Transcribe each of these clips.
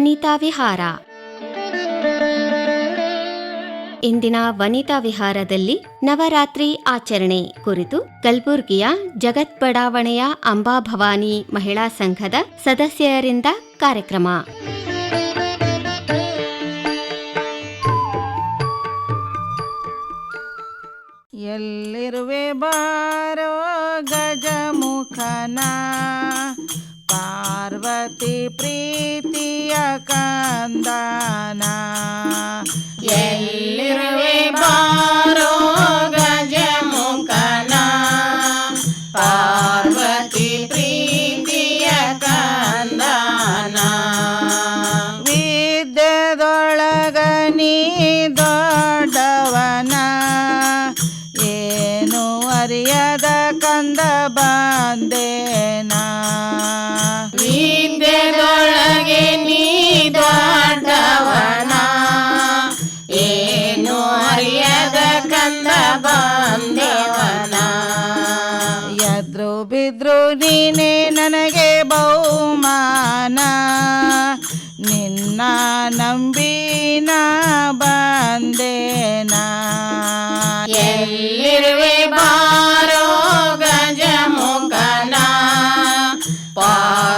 ವನಿತಾ ವಿಹಾರ. ಇಂದಿನ ವನಿತಾ ವಿಹಾರದಲ್ಲಿ ನವರಾತ್ರಿ ಆಚರಣೆ ಕುರಿತು ಕಲಬುರ್ಗಿಯ ಜಗತ್ ಬಡಾವಣೆಯ ಅಂಬಾಭವಾನಿ ಮಹಿಳಾ ಸಂಘದ ಸದಸ್ಯರಿಂದ ಕಾರ್ಯಕ್ರಮ. ಎಲ್ಲಿರುವೆ ಬಾರೋ ಗಜಮುಖನ? ಪಾರ್ವತಿ ಪ್ರೀತಿಯ ಕಂದನ. ಎಲ್ಲಿರುವೆ ಬಾರೋ ಗಜಮುಖನ? ಪಾರ್ವತಿ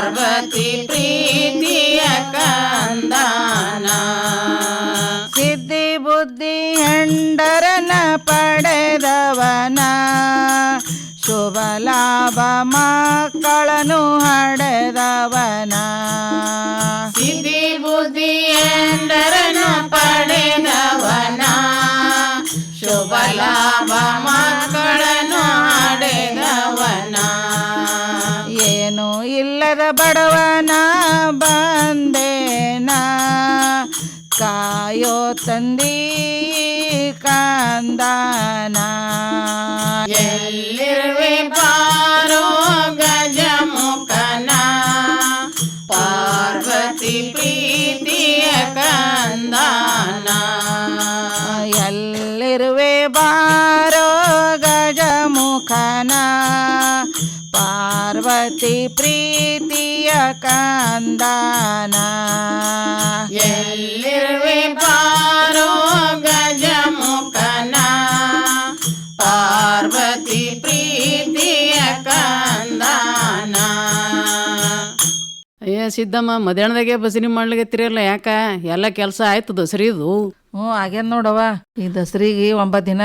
ಪಾರ್ವತಿ ಪ್ರೀತಿಯ ಕಂದಾನ. ಸಿದ್ಧಿ ಬುದ್ಧಿ ಹೆಂಡರನ ಪಡೆದವನ. ಶುಭ ಲಾಭ ಮಕ್ಕಳನು ಹಡೆದವನ. ಇಲ್ಲದ ಬಡವನ ಬಂದೇನ? ಕಾಯೋ ತಂದಿ ಕಂದನ? ಎಲ್ಲಿರುವೆ ಪಾರೋ ಗಜಮುಖನ? ಪಾರ್ವತಿ ಪ್ರೀತಿಯ ಕಂದನ? ಎಲ್ಲಿರುವೆ ಬಾರೋ ಗಜಮುಖನ? ಪಾರ್ವತಿ ಪ್ರೀತಿಯ ಕಂದನ. ಎಲ್ಲಿರುವೆ ಪಾರೋ ಗಜಮುಖನ? ಪಾರ್ವತಿ ಪ್ರೀತಿಯ ಕಂದಾನ. ಅಯ್ಯ ಸಿದ್ದಮ್ಮ ಮಧ್ಯಾಹ್ನದಾಗೆ ಬಸರಿ ಮಾಡ್ಲಿಕ್ಕೆ ಯಾಕ? ಎಲ್ಲ ಕೆಲಸ ಆಯ್ತು ದಸರಿದು ಹ್ಞೂ ಆಗ್ಯದ ನೋಡವ್ವ. ಈ ದಸರಿಗೆ ಒಂಬತ್ತು ದಿನ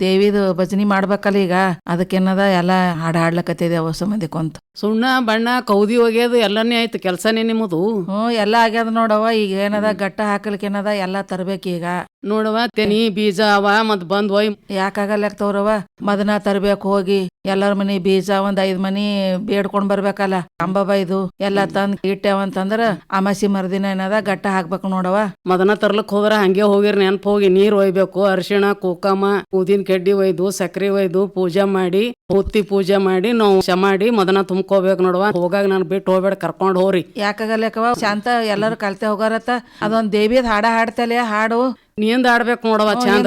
ದೇವಿದು ಭಜನಿ ಮಾಡ್ಬೇಕಲ್ಲ ಈಗ. ಅದಕ್ಕೇನದ ಎಲ್ಲ ಹಾಡು ಹಾಡ್ಲಕತ್ತಿದೆ ಅವ ಮಂದಿ ಕೊಂತ ಸುಣ್ಣ ಬಣ್ಣ ಕೌದಿ ಒಗ್ಯೋದು ಎಲ್ಲನೇ ಆಯ್ತು ಕೆಲಸನೇ ನಿಮ್ಮದು? ಹ್ಞೂ ಎಲ್ಲ ಆಗ್ಯದ ನೋಡವ್ವ. ಈಗ ಏನದ ಗಟ್ಟ ಹಾಕಲಿಕ್ಕೇನದ ಎಲ್ಲ ತರ್ಬೇಕು ಈಗ. ನೋಡವ ತೆನಿ ಬೀಜ ಅವ ಮತ್ ಬಂದ್ ಒಯ್. ಯಾಕಾಗಲ್ಲ ತೋರವ ಮದನ ತರ್ಬೇಕು ಹೋಗಿ ಎಲ್ಲರ ಮನಿ ಬೀಜ ಒಂದ್ ಐದ್ ಮನಿ ಬೇಡ್ಕೊಂಡ್ ಬರ್ಬೇಕಲ್ಲ. ಅಂಬಾಬೈದು ಎಲ್ಲ ತಂದ್ ಇಟ್ಟೇವಂತಂದ್ರ ಅಮಾಸಿ ಮರ್ದಿನ ಏನದ ಗಟ್ಟ ಹಾಕ್ಬೇಕು ನೋಡವ ಮದನ ತರ್ಲಕ್ ಹೋದ್ರ ಹಂಗೆ ಹೋಗಿರ್ ನೆನಪು ಹೋಗಿ ನೀರ್ ಒಯ್ಬೇಕು ಅರಿಶಿಣ ಕುಕಮ ಊದಿನ ಕಡ್ಡಿ ಒಯ್ದು ಸಕ್ರಿ ಒಯ್ದು ಪೂಜೆ ಮಾಡಿ ಹೂತಿ ಪೂಜೆ ಮಾಡಿ ನಾವು ಮಾಡಿ ಮದನ ತುಂಬ್ಕೋಬೇಕು ನೋಡುವ. ಹೋಗಾಗ ನಾನು ಬಿಟ್ಟು ಹೋಗ್ಬೇಡ ಕರ್ಕೊಂಡ್ ಹೋರಿ. ಯಾಕಾಗಲ್ಲಕವ ಶಾಂತ ಎಲ್ಲರೂ ಕಲ್ತೆ ಹೋಗಾರತ್ತ. ಅದೊಂದ್ ದೇವಿ ಹಾಡ ಹಾಡ್ತಲೆ ಹಾಡು. ನಿಂದ ಆಡ್ಬೇಕು ನೋಡವ ಚಾಂದ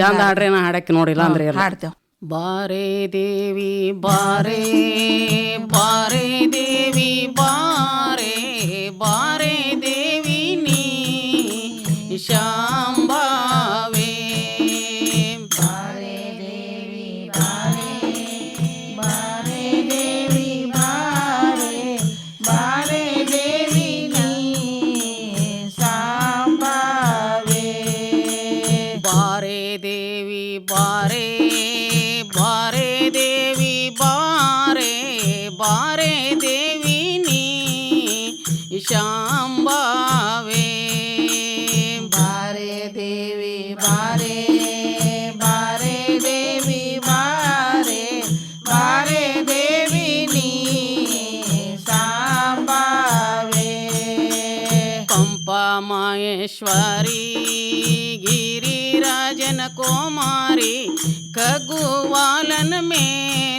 ಚಂದ ಆಡ್ರಿ ನಾ ಹಾಡಕ್ಕೆ ನೋಡಿಲ್ಲ ಅಂದ್ರೆ ಹಾಡ್ತೇವ. ಬಾರೇ ದೇವಿ ಬಾರೇ ಬಾರೇ ದೇವಿ ಬಾರೇ भुवनेश्वरी गिरिराजन कुमारी खगुवालन में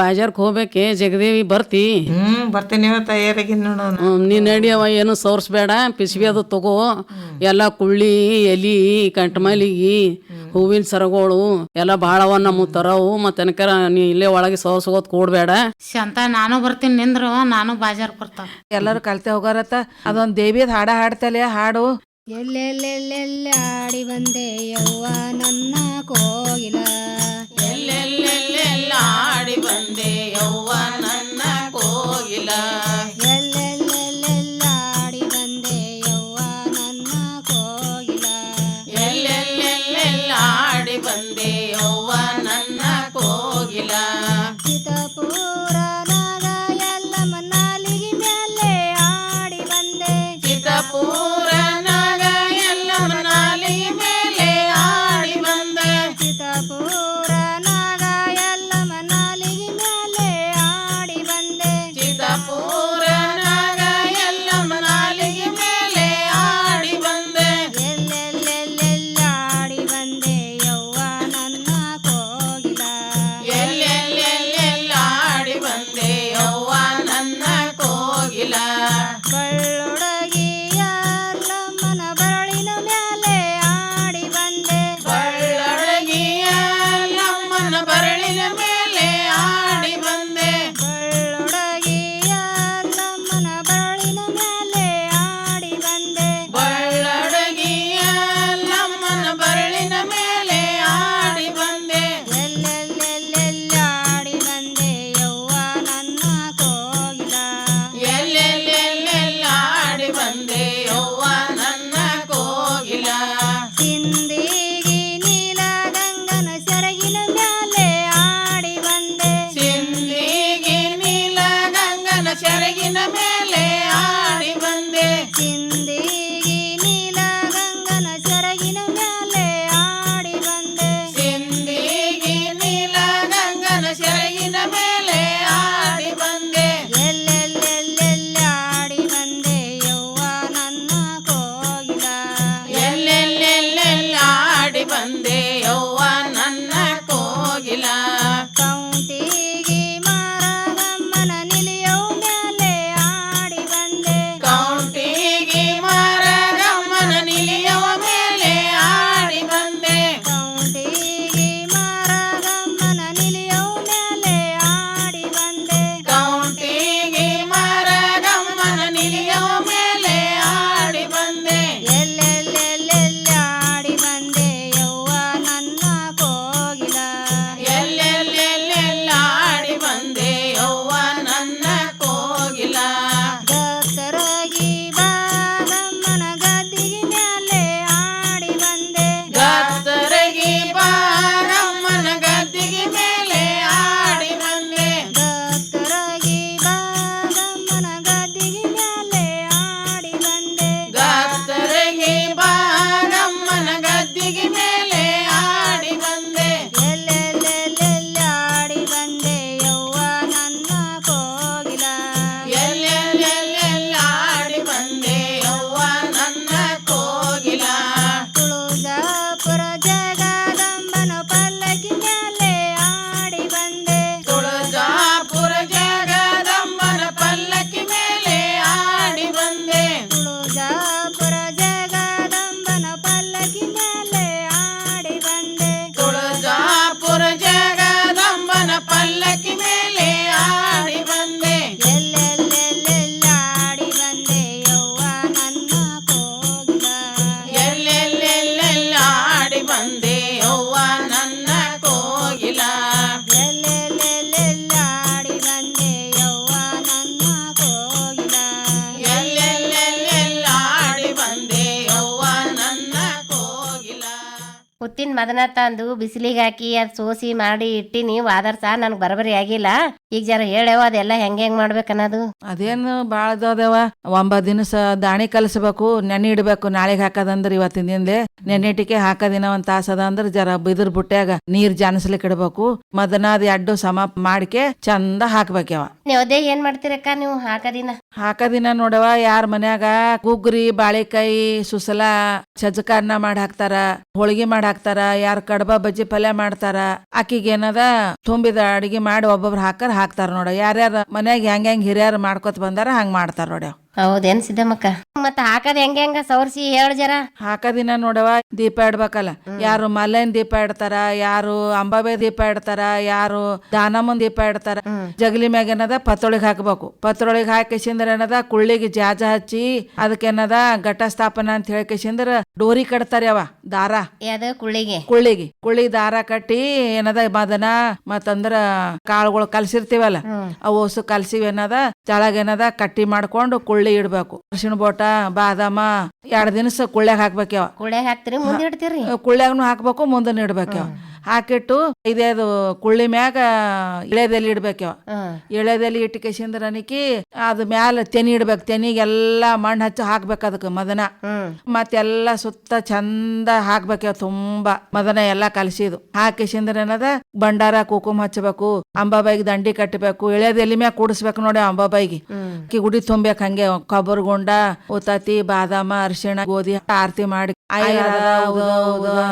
ಬಾಜಾರ್ಕ್ ಹೋಗ್ಬೇಕೆ? ಜಗದೇವಿ ಬರ್ತಿ? ನೀನ್ ಬರ್ತೀನಿ ನೀ ನಡಿಯವ ಏನು ಸೋರ್ಸ್ಬೇಡ. ಪಿಸ್ಬಿ ಅದು ತಗೋ. ಎಲ್ಲ ಕುಳ್ಳಿ ಎಲಿ ಕಂಟ್ಮಲಿಗಿ ಹೂವಿನ ಸರಗಳು ಎಲ್ಲ ಬಾಳವ ನಮ್ಮ ತರವು. ಮತ್ತೆ ನೀ ಇಲ್ಲೇ ಒಳಗೆ ಸೋರ್ಸ್ಗೋದ್ ಕೂಡ್ಬೇಡ. ಶಾಂತ ನಾನು ಬರ್ತೀನಿ ನಿಂದ್ರು ನಾನು ಬಾಜಾರ್ ಬರ್ತಾವ. ಎಲ್ಲರೂ ಕಲ್ತೆ ಹೋಗಾರತ್ತ. ಅದೊಂದ್ ದೇವಿದ್ ಹಾಡ ಹಾಡ್ತಲೆ ಹಾಡು. ಎಲ್ಲೆಲ್ಲೆಲ್ಲೆಲ್ಲಾಡಿ ಬಂದೆ ಯವ್ವ ನನ್ನ ಕೋಗಿಲ. ತಂದು ಬಿಸಿಲಿಗೆ ಹಾಕಿ ಅದ್ ಸೋಸಿ ಮಾಡಿ ಇಟ್ಟಿನಿ ಸಹ ನನ್ಗೆ ಬರಬರಿ ಆಗಿಲ್ಲ. ಈಗ ಜರ ಹೇಳೇವ ಅದೆಲ್ಲ ಹೆಂಗ್ ಹೆಂಗ್ ಮಾಡ್ಬೇಕನ್ನೋದು. ಅದೇನು ಭಾಳ ಅದವ. ಒಂಬತ್ತು ದಿನಸ ದಾಣಿ ಕಲಸ್ಬೇಕು ನೆನೆ ಇಡಬೇಕು ನಾಳೆಗೆ ಹಾಕದಂದ್ರ ಇವತ್ತಿನ ದಿನಲೇ. ನೆನೆಟಿಕೆ ಹಾಕದಿನ ಒಂದ್ ತಾಸ ಅದ ಅಂದ್ರ ಜರ ಬಿದ್ರ ಬುಟ್ಟ್ಯಾಗ ನೀರ್ ಜಾನಸ್ಲಿಕ್ಕೆ ಇಡಬೇಕು. ಮದನಾದ ಅದ್ ಎಡ್ಡು ಸಮ ಮಾಡ್ಕೆ ಚಂದ ಹಾಕ್ಬೇಕ್ಯವ. ಅದೇ ಏನ್ ಮಾಡ್ತೀರಕ್ಕ ನೀವು ಹಾಕದಿನ? ಹಾಕದಿನ ನೋಡವ ಯಾರ ಮನ್ಯಾಗ ಗುಗ್ರಿ ಬಾಳೆಕಾಯಿ ಸುಸಲ ಅನ್ನ ಮಾಡಿ ಹಾಕ್ತಾರ ಹೋಳಿಗೆ ಮಾಡಿ ಹಾಕ್ತಾರ ಯಾರ ಕಡಬ ಬಜ್ಜಿ ಪಲ್ಯ ಮಾಡ್ತಾರ. ಆಕಿಗೆ ಏನದ, ತುಂಬಿದ ಅಡಿಗೆ ಮಾಡಿ ಒಬ್ಬೊಬ್ರು ಹಾಕರ್ ಹಾಕ್ತಾರ ನೋಡ. ಯಾರ್ಯಾರ ಮನ್ಯಾಗ ಹೆಂಗ್ ಹೆಂಗ್ ಹಿರಿಯರ್ ಮಾಡ್ಕೊತ ಬಂದಾರ ಹಂಗ ಮಾಡ್ತಾರ ನೋಡ್ಯಾವ ಹೌದೇನ್ ಸಿದ್ದಮ್ಮಕ್ಕ? ಮತ್ತ ಹಾಕದ್ ಹೆಂಗ ಹೆಂಗ ಸವರ್ಸಿ ಹೇಳ ಜರ? ಹಾಕದಿನ ನೋಡವ ದೀಪ ಇಡ್ಬೇಕಲ್ಲ. ಯಾರು ಮಲ್ಲೈನ್ ದೀಪ ಇಡ್ತಾರ ಯಾರು ಅಂಬಾಬೆ ದೀಪ ಇಡ್ತಾರ ಯಾರು ದಾನಮ್ಮನ್ ದೀಪ ಇಡ್ತಾರ ಜಗಲಿ ಮ್ಯಾಗ ಏನದ? ಪತ್ರೊಳಗ್ ಹಾಕ್ಬೇಕು. ಪತ್ರೊಳಗ್ ಹಾಕಿಸಿಂದ್ರ ಏನದ? ಕುಳ್ಳಿಗೆ ಜಾಜ ಹಚ್ಚಿ ಅದಕ್ಕೇನದ ಘಟ ಸ್ಥಾಪನ ಅಂತ ಹೇಳಿಕಿಸಿಂದ್ರ ಡೋರಿ ಕಟ್ತಾರ ಅವ ದಾರ ಕುಳ್ಳಿಗೆ. ಕುಳ್ಳಿಗೆ. ಕುಳ್ಳಿ ದಾರ ಕಟ್ಟಿ ಏನದ? ಮದನ ಮತ್ತಂದ್ರ ಕಾಳುಗಳು ಕಲ್ಸಿರ್ತೀವಲ್ಲ ಅವು ಹೊಸು ಕಲ್ಸಿವಿ ಏನದ? ತೆಳಗ್ ಏನದ ಕಟ್ಟಿ ಮಾಡ್ಕೊಂಡು ಕುಳ್ಳಿ ಇಡ್ಬೇಕು. ಅರ್ಶಿಣ ಬೋಟ ಬಾದಾಮ ಎರಡ್ ದಿನಸ ಕುಳ್ಳ್ಯಾಗ ಹಾಕ್ಬೇಕ್ಯಾವ. ಕುಳ್ಳ್ಯಾಗ ಹಾಕ್ತಿರಿ ಮುಂದೆ ಇಡ್ತೀರಿ? ಕುಳ್ಳ್ಯಾಗನು ಹಾಕ್ಬೇಕು ಮುಂದೆ ಇಡ್ಬೇಕ್ಯಾವ. ಹಾಕಿಟ್ಟು ಇದೇದು ಕುಳ್ಳಿ ಮ್ಯಾಗ ಇಳೆದೆಲೆ ಇಡ್ಬೇಕ್ಯಾವ. ಇಳೆದೆಲೆ ಇಟ್ಟು ಇಟ್ಕೇಸಿಂದ್ರ ಅನಿಕಿ ಅದ್ ಮ್ಯಾಲ ತೆನಿ ಇಡ್ಬೇಕು ತೆನಿಗೆಲ್ಲಾ ಮಣ್ಣು ಹಚ್ಚಿ ಹಾಕ್ಬೇಕು ಅದಕ್ಕೆ ಮದನ. ಮತ್ತೆಲ್ಲಾ ಸುತ್ತ ಚಂದ ಹಾಕ್ಬೇಕ ತುಂಬಾ ಮದನ ಎಲ್ಲಾ ಕಲಸಿದು. ಹಾಕಿಸಿಂದ್ರ ಏನದ ಬಂಡಾರ ಕುಕುಮ ಹಚ್ಚಬೇಕು ಅಂಬಾಬಾಯಿಗೆ ದಂಡಿ ಕಟ್ಟಬೇಕು ಇಳೆದೆಲೆ ಮ್ಯಾಗ ಕೂಡಿಸ್ಬೇಕು ನೋಡಿ ಅಂಬಾಬಾಯಿಗೆ ಅಕ್ಕಿ ಗುಡಿ ತುಂಬ್ಯಾಕ ಹಂಗೆ ಕೊಬ್ಬರಿ ಗುಂಡ ಉತ್ತತಿ ಬಾದಾಮ ಅರಿಶಿಣ ಗೋಧಿ ಆರತಿ ಮಾಡಿ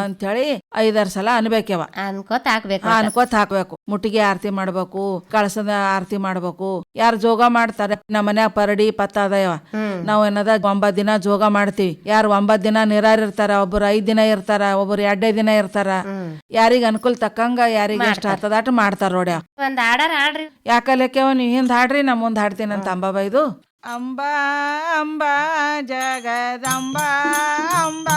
ಅಂತ ಹೇಳಿ ಐದಾರು ಸಲ ಅನ್ಬೇಕವ ಅನ್ಕೋತ ಹಾಕ್ಬೇಕು. ಅನ್ಕೋತ ಹಾಕ್ಬೇಕು. ಮುಟ್ಟಿಗೆ ಆರತಿ ಮಾಡ್ಬೇಕು ಕಳಸದ ಆರತಿ ಮಾಡ್ಬೇಕು. ಯಾರು ಜೋಗ ಮಾಡ್ತಾರೆ ನಮ್ಮ ಮನ್ಯಾಗ ಪರಡಿ ಪತ್ತ ಅದಾಯವ. ನಾವ್ ಏನದ ಒಂಬತ್ ದಿನ ಜೋಗ ಮಾಡ್ತೀವಿ. ಯಾರು ಒಂಬತ್ ದಿನ ನಿರಾರ್ ಇರ್ತಾರ ಒಬ್ಬರು ಐದ್ ದಿನ ಇರ್ತಾರ ಒಬ್ಬರು ಎರಡೇ ದಿನ ಇರ್ತಾರ. ಯಾರಿಗ ಅನುಕೂಲ ತಕ್ಕಂಗ ಯಾರಿಗ ಇಷ್ಟ ಆಗ್ತದಾಟ ಮಾಡ್ತಾರ ನೋಡ್ಯ ಒಂದ್ ಆಡಾರ ಆಡ್ರಿ ಯಾಕಲ್ಲಕ್ಕೆವ ನೀವ್ ಹಿಂದ್ ಹಾಡ್ರಿ ನಾ ಮುಂದ್ ಹಾಡ್ತೀನಂತ ಅಂಬಾಬೈದು ಅಂಬಾ ಅಂಬಾ ಜಗದಂಬಾ ಅಂಬಾ.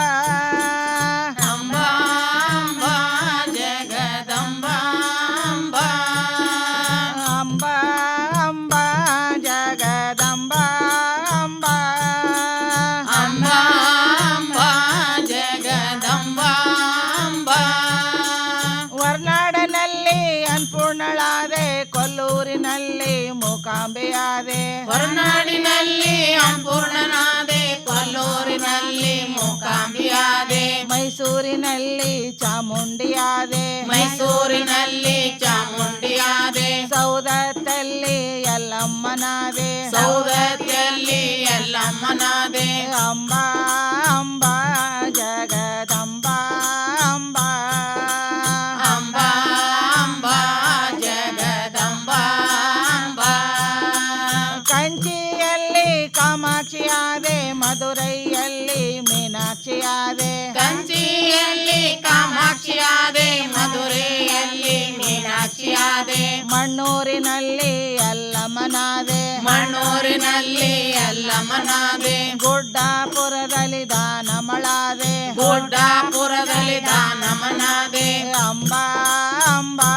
ಮಣ್ಣೂರಿನಲ್ಲಿ ಅಲ್ಲಮ್ಮನಾದೆ ಮಣ್ಣೂರಿನಲ್ಲಿ ಅಲ್ಲಮ್ಮನಾದೆ ಗುಡ್ಡಾಪುರದಲ್ಲಿ ದಾನಮಳಾದೆ ಗುಡ್ಡಾಪುರದಲ್ಲಿ ದಾನಮನಾದೆ ಅಂಬಾ ಅಂಬಾ.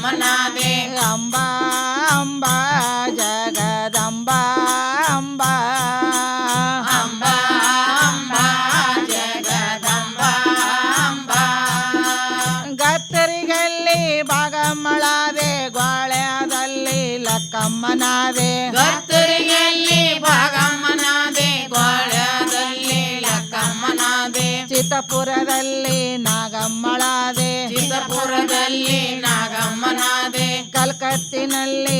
ಎಲ್ಲಮ್ಮನಾದೆ ಅಂಬಾ ಅಂಬಾ ಕಲ್ಕತ್ತಿನಲ್ಲಿ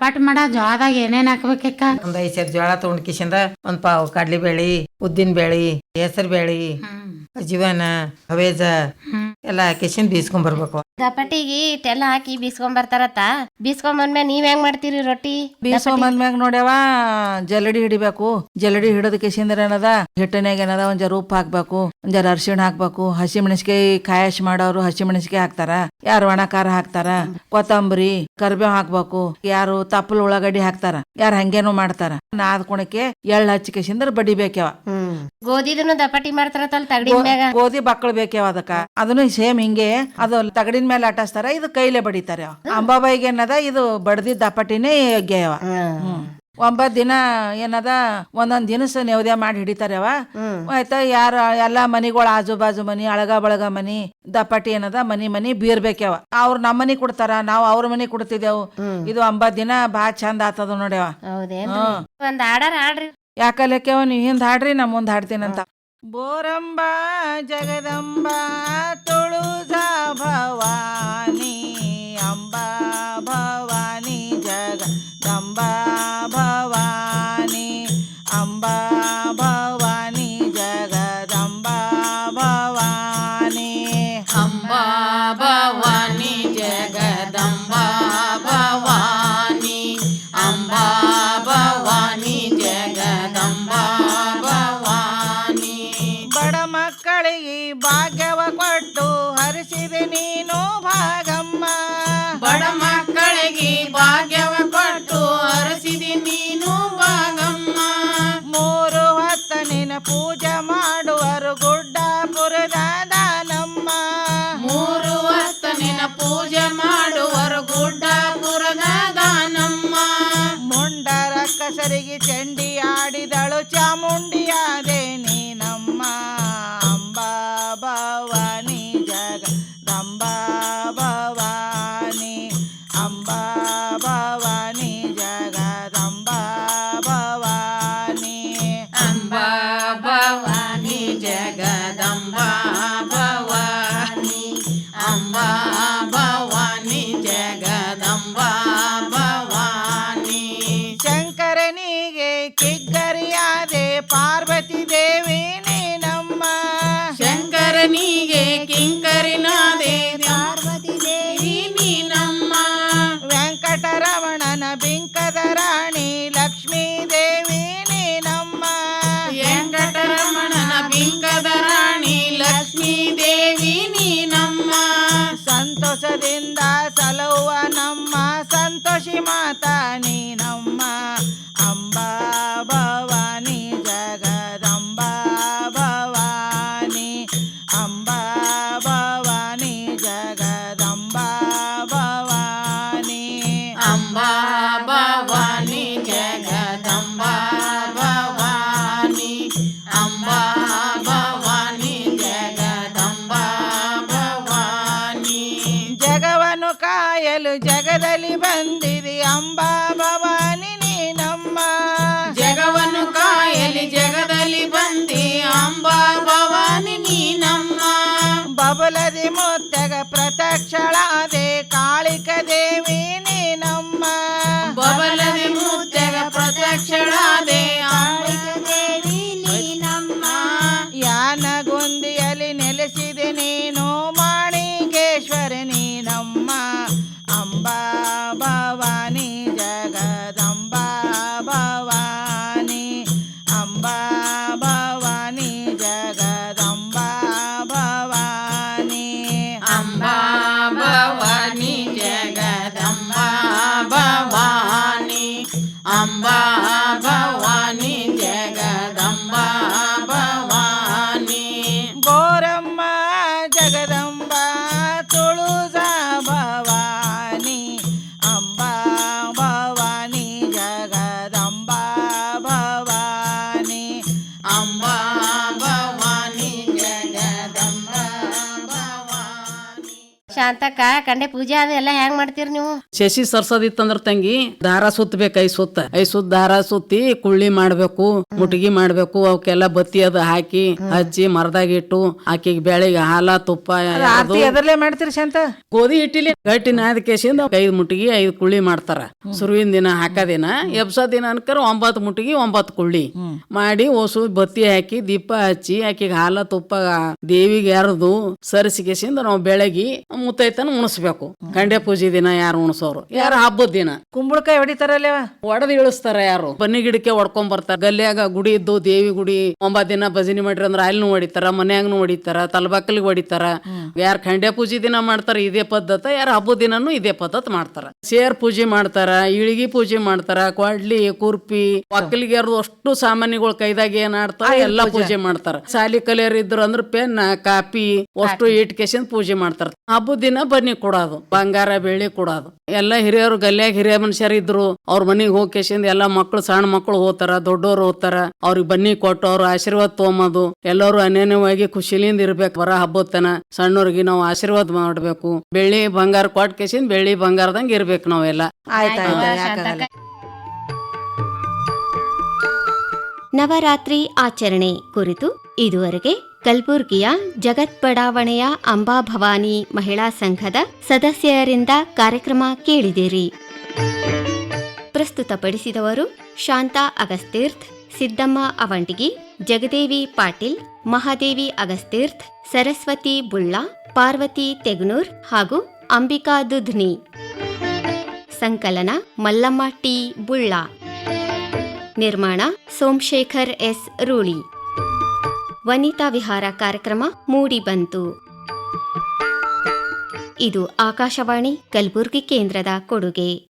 ಚಪಾಟಿ ಮಾಡ ಜೋಳದಾಗ ಏನೇನ್ ಹಾಕ್ಬೇಕಕ್ಕ ಒಂದ್ ಐದ್ ಸೇರ್ ಜೋಳ ತಗೊಂಡ್ ಕಿಶಿಂದ ಒಂದ್ ಪಾವ್ ಕಡ್ಲಿ ಬೇಳಿ ಉದ್ದಿನ ಬೇಳಿ ಹೆಸರ್ ಬೇಳಿ ಜೀವನ ಹವೇಜ ಎಲ್ಲಾ ಕಿಶಿಂದ ಬೀಸ್ಕೊಂಡ್ ಬರ್ಬೇಕು. ದಪಟಿಗೆ ಇಟ್ಟೆಲ್ಲ ಹಾಕಿ ಬೀಸ್ಕೊಂಡ್ ಬರ್ತಾರತ್ತ. ಬೀಸ್ಕೊಂಡ್ ಬಂದ್ಮೇಲೆ ನೀವ್ ಹೆಂಗ್ ಮಾಡ್ತೀರಿ ರೊಟ್ಟಿ? ಬೀಸ್ಕೊಂಬಂದ್ಮ್ಯಾಗ ಬಂದ್ಮ್ಯಾಗ ನೋಡ್ಯಾವ ಜಲಡಿ ಹಿಡಿಬೇಕು. ಜಲಡಿ ಹಿಡೋದಕ್ಕೆ ಸಿಂದ್ರ ಏನದ? ಹಿಟ್ಟನ್ಯಾಗ ಏನದ? ಒಂದ್ ಜರ ಉಪ್ಪು ಹಾಕ್ಬೇಕು ಒಂದ್ ಜರ ಅರ್ಶಿಣ ಹಾಕ್ಬೇಕು. ಹಸಿ ಮೆಣಸಿಕಾಯಿ ಕಾಯಶ್ ಮಾಡೋರು ಹಸಿ ಮೆಣಸಿಕಾಯಿ ಹಾಕ್ತಾರ. ಯಾರು ಒಣ ಖಾರ ಹಾಕ್ತಾರ? ಕೊತ್ತಂಬರಿ ಕರ್ಬೇವ್ ಹಾಕ್ಬೇಕು. ಯಾರು ತಪ್ಪಲ್ ಉಳ್ಳಾಗಡ್ಡಿ ಹಾಕ್ತಾರ? ಯಾರು ಹಂಗೇನು ಮಾಡ್ತಾರ? ನಾದ್ ಕುಣಕ್ಕೆ ಎಳ್ಳು ಹಚ್ಚಿ ಸಿಂದ್ರ ಬಡಿಬೇಕ್ಯಾವ ಗೋಧಿದನು ದಪಟಿ ಮಾಡ್ತಾರ ತಗಡಿನ ಮ್ಯಾಗ? ಗೋಧಿ ಬಕ್ಕಳು ಬೇಕೇವ ಅದಕ್ಕ? ಅದನ್ನು ಸೇಮ್ ಹಿಂಗೆ ಅದು ತಗಡಿನ ಮೇಲೆ ಅಟಾಸ್ತಾರ ಇದು ಕೈಲೇ ಬಡಿತಾರ. ಅಂಬಾಬಾಯಿಗೆ ಏನದ ಇದು ಬಡದಿ ದಪಟಿನೇ ಗೆಯವ. ಒಂಬತ್ ದಿನ ಏನದ ಒಂದೊಂದ್ ದಿನಸ ನೇವ್ದ್ಯ ಮಾಡಿ ಹಿಡಿತಾರವ ಆಯ್ತಾ ಯಾರ ಎಲ್ಲಾ ಮನಿಗಳು ಆಜು ಬಾಜು ಮನಿ ಅಳಗ ಬಳಗ ಮನಿ ದಪಟಿ ಏನದ ಮನಿ ಮನಿ ಬೀರ್ಬೇಕ್ಯಾವ. ಅವ್ರ ನಮ್ಮ ಮನಿ ಕೊಡ್ತಾರ ನಾವ್ ಅವ್ರ ಮನಿ ಕೊಡ್ತಿದ್ದೇವು. ಇದು ಒಂಬತ್ ದಿನ ಬಾ ಚಂದ ಆತದ ನೋಡ್ಯಾವ. ಒಂದ್ ಆಡರ್ ಆಡ್ರಿ. ಯಾಕಲೆಕ್ಕೆವ ಅವನು ಹಿಂದ್ ಹಾಡ್ರಿ ನಾ ಮುಂದೆ ಹಾಡ್ತೀನಂತ ಬೋರಂಬಾ ಜಗದಂಬಾ ತುಳುಜಾ ಭವಾನಿ ಚಂಡಿ ಆಡಿದಳು ಚಾಮುಂಡಿಯಾದೆ பிரதமோத்தக பிரதக்ஷளாதே ಶಾಂತಕ್ಕ ಕಂಡೆ ಪೂಜೆ ಅದೆಲ್ಲ ಹೆಂಗ್ ಮಾಡ್ತೀರಿ ನೀವು? ಶಶಿ ಸರ್ಸೋದಿತ್ತಂದ್ರ ತಂಗಿ ದಾರ ಸುತ್ತಬೇಕು ಐ ಸುತ್ತ. ಐ ಸುತ್ತ ದಾರ ಸುತ್ತಿ ಕುಳ್ಳಿ ಮಾಡ್ಬೇಕು ಮುಟಗಿ ಮಾಡ್ಬೇಕು ಅವಕ್ಕೆಲ್ಲ ಬತ್ತಿ ಅದ ಹಾಕಿ ಹಚ್ಚಿ ಮರದಾಗ ಇಟ್ಟು ಆಕಿಗೆ ಬೆಳಿಗ್ಗೆ ಹಾಲ ತುಪ್ಪ ಅದು ಎದರ್ಲೆ ಮಾಡ್ತೀರಿ ಶಾಂತ? ಗೋಧಿ ಹಿಟ್ಟಿಲಿ ಗಟ್ಟಿ ನಾದ ಕೇಸಿಂದ ಐದು ಮುಟಗಿ ಐದು ಕುಳ್ಳಿ ಮಾಡ್ತಾರ. ಸುರುವಿನ ದಿನ ಹಾಕದಿನ ಎಬ್ಸ ದಿನ ಅನ್ಕರ ಒಂಬತ್ತು ಮುಟಗಿ ಒಂಬತ್ತು ಕುಳ್ಳಿ. ಮಾಡಿ ಓಸು ಬತ್ತಿ ಹಾಕಿ ದೀಪ ಹಚ್ಚಿ ಆಕಿಗೆ ಹಾಲ ತುಪ್ಪ ದೇವಿಗೆ ಎರ್ದು ಸರಿಸಿ ಕೇಸಿಂದ ನಾವು ಬೆಳಗಿ ಮುತ್ತೈತನ ಉಣಿಸ್ಬೇಕು. ಗಂಡೆ ಪೂಜೆ ದಿನ ಯಾರು ಉಣಸೋರು? ಯಾರು ಹಬ್ಬದ ದಿನ? ಕುಂಬಳಕಾಯಿ ಹೊಡಿತಾರಲ್ಲ ಒಡದ್ ಇಳಿಸ್ತಾರ ಯಾರು? ಬನ್ನಿ ಗಿಡಕ್ಕೆ ಹೊಡ್ಕೊಂಡ್ ಬರ್ತಾರ. ಗಲ್ಯಾಗ ಗುಡಿ ಇದ್ದು ದೇವಿ ಗುಡಿ ಒಂಬತ್ ದಿನ ಭಜನೆ ಮಾಡ್ರಿ ಅಂದ್ರ ಅಲ್ಲಿನೂ ಹೊಡಿತಾರ ಮನ್ಯಾಗನು ಹೊಡಿತಾರ ತಲಬಾಕಲಿಗೆ ಹೊಡಿತಾರ. ಯಾರ ಖಂಡ್ಯ ಪೂಜೆ ದಿನ ಮಾಡ್ತಾರ ಇದೇ ಪದ್ಧತ ಯಾರ ಹಬ್ಬದ ದಿನನು ಇದೇ ಪದ್ಧತಿ ಮಾಡ್ತಾರ. ಸೇರ್ ಪೂಜೆ ಮಾಡ್ತಾರ ಇಳಿಗಿ ಪೂಜೆ ಮಾಡ್ತಾರ ಕೊಡ್ಲಿ ಕುರ್ಪಿ ಒಕ್ಕಲಿಗೆ ಅಷ್ಟು ಸಾಮಾನ್ಯಗಳು ಕೈದಾಗ ಏನ್ ಆಡ್ತಾರ ಎಲ್ಲಾ ಪೂಜೆ. ಮಾಡ್ತಾರ. ಸಾಲಿ ಕಲಿಯರ್ ಇದ್ರು ಅಂದ್ರ ಪೆನ್ ಕಾಪಿ ಅಷ್ಟು ಇಟ್ಕೇಶನ್ ಪೂಜೆ ಮಾಡ್ತಾರ. ಹಬ್ಬದ ದಿನ ಬನ್ನಿ ಕೊಡೋದು ಬಂಗಾರ ಬೆಳ್ಳಿ ಕೊಡೋದು. ಎಲ್ಲ ಹಿರಿಯರು ಗಲ್ಯಾಗ ಹಿರಿಯ ಮನುಷ್ಯರು ಇದ್ರು ಅವ್ರ ಮನಿಗ್ ಹೋಗ್ಕೇಶಿಂದ ಎಲ್ಲಾ ಮಕ್ಳು ಸಣ್ಣ ಮಕ್ಳು ಹೋಗ್ತಾರ ದೊಡ್ಡೋರು ಹೋಗ್ತಾರ. ಅವ್ರಿಗೆ ಬನ್ನಿ ಕೊಟ್ಟು ಅವ್ರ ಆಶೀರ್ವಾದ ತೊಗೊಂಬದು ಎಲ್ಲರೂ ಅನನ್ಯವಾಗಿ ಖುಷಿಲಿಂದ ಇರ್ಬೇಕು. ಬರ ಹಬ್ಬತನ ಸಣ್ಣವ್ರಿಗೆ ನಾವು ಆಶೀರ್ವಾದ ಮಾಡ್ಬೇಕು. ಬೆಳ್ಳಿ ಬಂಗಾರ ಕೊಟ್ಟು ಕೇಸಿಂದ ಬೆಳ್ಳಿ ಬಂಗಾರದಂಗ ಇರ್ಬೇಕು ನಾವೆಲ್ಲ. ನವರಾತ್ರಿ ಆಚರಣೆ ಕುರಿತು ಇದುವರೆಗೆ ಕಲಬುರ್ಗಿಯ ಜಗತ್ ಬಡಾವಣೆಯ ಅಂಬಾಭವಾನಿ ಮಹಿಳಾ ಸಂಘದ ಸದಸ್ಯರಿಂದ ಕಾರ್ಯಕ್ರಮ ಕೇಳಿದಿರಿ. ಪ್ರಸ್ತುತಪಡಿಸಿದವರು ಶಾಂತಾ ಅಗಸ್ತೀರ್ಥ್ ಸಿದ್ದಮ್ಮ ಅವಂಟಿಗಿ ಜಗದೇವಿ ಪಾಟೀಲ್, ಮಹಾದೇವಿ ಅಗಸ್ತೀರ್ಥ್ ಸರಸ್ವತಿ ಬುಳ್ಳಾ ಪಾರ್ವತಿ ತೆಗ್ನೂರ್ ಹಾಗೂ ಅಂಬಿಕಾ ದುಧ್ನಿ. ಸಂಕಲನ ಮಲ್ಲಮ್ಮ ಟಿ ಬುಳ್ಳಾ ನಿರ್ಮಾಣ ಸೋಮಶೇಖರ್ ಎಸ್ ರೂಳಿ. ವನಿತಾ ವಿಹಾರ ಕಾರ್ಯಕ್ರಮ ಮೂಡಿಬಂತು ಇದು ಆಕಾಶವಾಣಿ ಕಲಬುರಗಿ ಕೇಂದ್ರದ ಕೊಡುಗೆ.